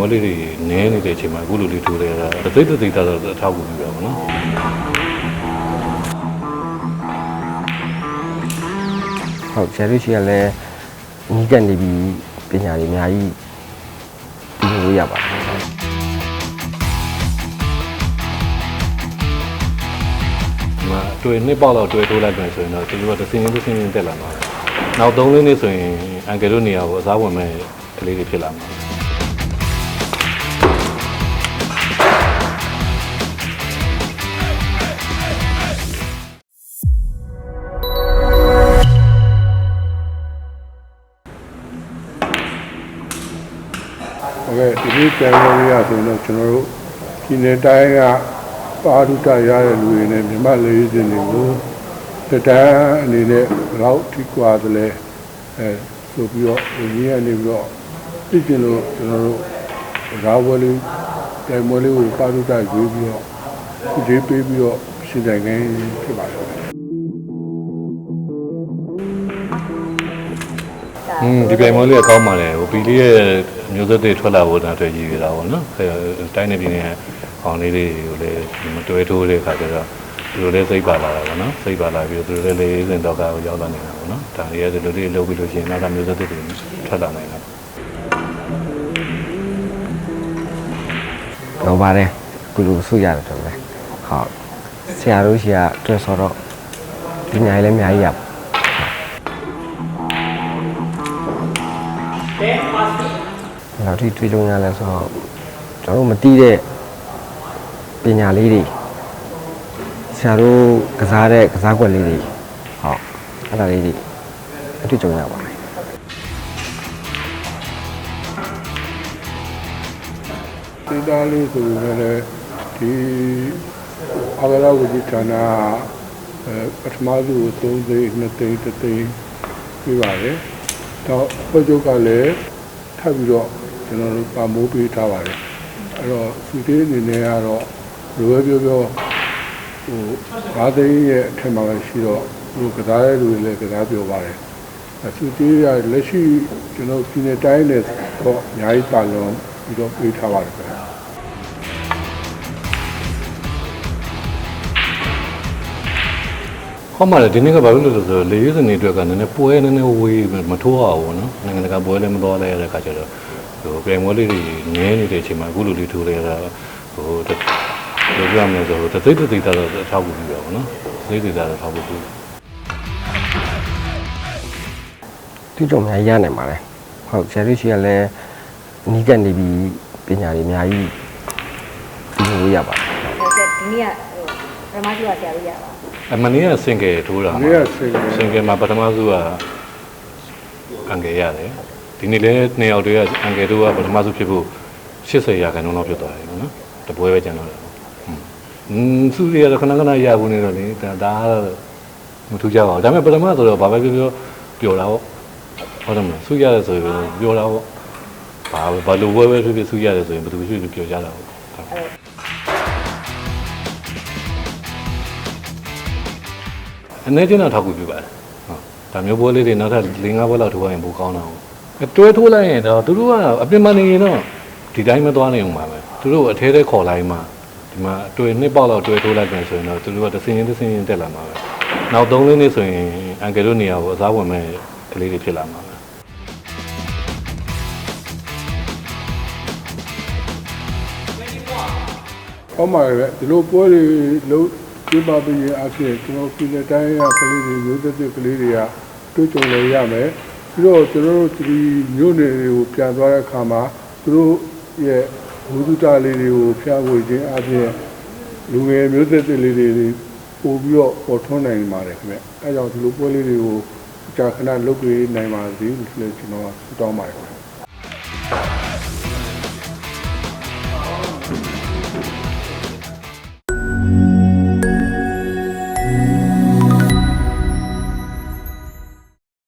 ပွဲလေးတွေနည်းနေတဲ့အချိန်မှာအခုလိုလေးထိုးတယ်ကတသိတသိတာတော့အထောက်အကူပြုတာပေါ့နော်ဟုတ်ဆရာတို့ရှိကလည်းနီးကပ်နေပြီပညာတွေအများကြီးပြီးလို့ရပါတယ်ဒီမှာတွေ့နှစ်ပေါက်လောက်တွေ့ထိုးလိုက်ပြန်ဆိုရင်တော့သူတို့ကတစ်စင်းချင်းတစ်စင်းချင်းတက်လာမှာပဲနောက်၃လေးနှစ်ဆိုရင်အန်ကယ်တို့နေရာကိုအစားဝင်မဲ့ကလေးတွေဖြစ်လာမှာ ဟုတ်ကဲ့ဒီနေ့ပြန်လို့ရဆိုရင်တော့ကျွန်တော်တို့ဒီနေ့တိုင်းကပါရုတရတဲ့လူတွေနဲ့မြမလေးစင်တွေကိုတတန်းအနေနဲ့ဘယ်တော့ထိကွာသလဲအဲဆိုပြီးတော့ဒီနေ့ကနေပြီးတော့သိကျင်လို့ကျွန်တော်တို့ရာဝလေးတိုင်မွေးလေးကိုပါရုတရွေးပြီးတော့ဒီပေးပြီးတော့ရှင်းတိုင်းခိုင်းဖြစ်ပါတော့อืมဒီပြိုင်ပွဲလေးကကောင်းပါလေဟိုပီလေးရဲ့ မျိုးသက်တွေထွက်လာဖို့တော့အတွက်ရည်ရတာပေါ့နော်အဲတိုင်းနေပြည်နယ်အောင်လေးတွေကိုလည်းမတွဲထိုးတဲ့ခါကျတော့သူတို့လည်းစိတ်ပါလာတာပေါ့နော်စိတ်ပါလာပြီးတော့သူတို့လည်းလေးစင်တော့ကကိုရောက်လာနေတာပေါ့နော်ဒါလေးရဲ့ဒီလိုလေးလုပ်ပြီးလို့ရှိရင်နောက်ကမျိုးသက်တွေထွက်လာနိုင်တာတော့ပါတယ်ကုလူဆုရတယ်တော့လေဟုတ်ဆရာတို့ရှိကတွဲဆိုတော့ပညာရေးလည်းအများကြီးရပါ နောက်ထိတွေ့ကြုံရလဲဆိုတော့ကျွန်တော်တို့မတီးတဲ့ပညာလေးတွေဆရာတို့ကစားတဲ့ကစားကွက်လေးတွေဟုတ်အဲ့ဒါလေးတွေအတွေ့အကြုံရပါတယ်ဒေတာလေးဆိုရင်လည်းဒီအဂရဝတိဌာနအဲပထမဆုံးသုံးသိန်းနှစ်သိန်းတစ်သိန်းပြပါတယ်။တော့ဖွဲ့ချုပ်ကလည်းထပ်ပြီးတော့ ကျွန်တော်တို့ပါမိုးပေးထားပါတယ်။အဲ့တော့စီသေးအနေနဲ့ကတော့လိုပဲပြောပြောဟိုဘာသိန်းရဲ့အထက်မှာပဲရှိတော့ဟိုကစားတဲ့လူတွေလည်းကစားပြောပါတယ်။အစီသေးရလက်ရှိကျွန်တော်ပြည်နယ်တိုင်းနဲ့တော့အများကြီးပါလုံးပြီးတော့ပေးထားပါတယ်ခင်ဗျာဟောမှာလေဒီနေ့ကဘာလို့လဲဆိုတော့လေရွေးစနေအတွက်ကနည်းနည်းပွဲနည်းနည်းဝေးမထိုးရဘူးနော်နိုင်ငံတကာပွဲလည်းမတော်လဲရတဲ့ခါကျတော့ ဟိုပြိုင်ပွဲလေးတွေနည်းနေတဲ့အချိန်မှာအခုလိုလေးထိုးလိုက်ရတာဟိုတပြောပြမယ်ဆိုတော့တသိတသိတာတော့အထောက်အကူပြုတာပေါ့နော်သိသိတာတော့အထောက်အကူပြုတွေ့ကြုံအများကြီးရနိုင်ပါတယ်ဟုတ်ဆရာတို့ရှိကလည်းနီးကပ်နေပြီပညာတွေအများကြီးပြီးလို့ရပါတယ်ဒီနေ့ကဟိုပထမကျူကဆရာလို့ရပါအမနေ့ကစင်ကယ်ထိုးတာဒီကစိတ်စင်ကယ်မှာပထမဆုံးကအန်ကယ်ရတယ် ဒီနေ့လည်းနှစ်ယောက်တည်းကအန်ကယ်တို့ကပထမဆုံးဖြစ်ဖို့80ရာခိုင်နှုန်းလောက်ဖြစ်သွားတယ်ပေါ့နော်တပွဲပဲကျန်တော့တယ်อืมသူတွေကတော့ခဏခဏရဘူးနေတော့လေဒါဒါကတော့မထူးကြပါဘူးဒါပေမဲ့ပထမဆိုတော့ဘာပဲပြောပြောပျော်တာပေါ့ဟုတ်တယ်မလားဆူရတယ်ဆိုရင်ပျော်တာပေါ့ဘာဘာလို့ဝဲဝဲဖြစ်ဖြစ်ဆူရတယ်ဆိုရင်ဘယ်သူဖြစ်ဖြစ်ပျော်ကြတာပေါ့အနေချင်းတော့ထောက်ကူပြပါတယ်ဟုတ်ဒါမျိုးပွဲလေးတွေနောက်ထပ်၄၅ပွဲလောက်ထိုးရရင်ပိုကောင်းတာပေါ့ တွဲထိုးလိုက်ရင်တော့သူတို့ကအပြင်မှာနေရင်တော့ဒီတိုင်းမသွားနိုင်အောင်ပါပဲသူတို့အထဲထဲခေါ်လိုက်မှဒီမှာတွေ့နှစ်ပေါက်လောက်တွဲထိုးလိုက်ပြန်ဆိုရင်တော့သူတို့ကတစ်စင်းချင်းတစ်စင်းချင်းတက်လာမှာပဲနောက်၃လေးနှစ်ဆိုရင်အန်ကယ်တို့နေရာကိုအစားဝင်မဲ့ကလေးတွေဖြစ်လာမှာပဲဟောမှာပဲဒီလိုပွဲတွေလုံးပြပပေးရင်အဖြစ်ကျွန်တော်ပြည်နယ်တိုင်းကကလေးတွေမျိုးသက်သက်ကလေးတွေကတွေ့ကြုံလို့ရမယ် ပြီးတော့ကျွန်တော်တို့ဒီမျိုးနယ်တွေကိုပြန်သွားတဲ့အခါမှာသူတို့ရဲ့ဘုဒ္ဓတာလေးတွေကိုဖျားဝေခြင်းအပြင်လူငယ်မျိုးသက်သက်လေးတွေပို့ပြီးတော့ပေါ်ထွန်းနိုင်ပါတယ်ခင်ဗျအဲကြောင့်ဒီလိုပွဲလေးတွေကိုကြာခဏလုပ်ပေးနိုင်ပါစေလို့ကျွန်တော်ဆုတောင်းပါတယ်ခင်ဗျ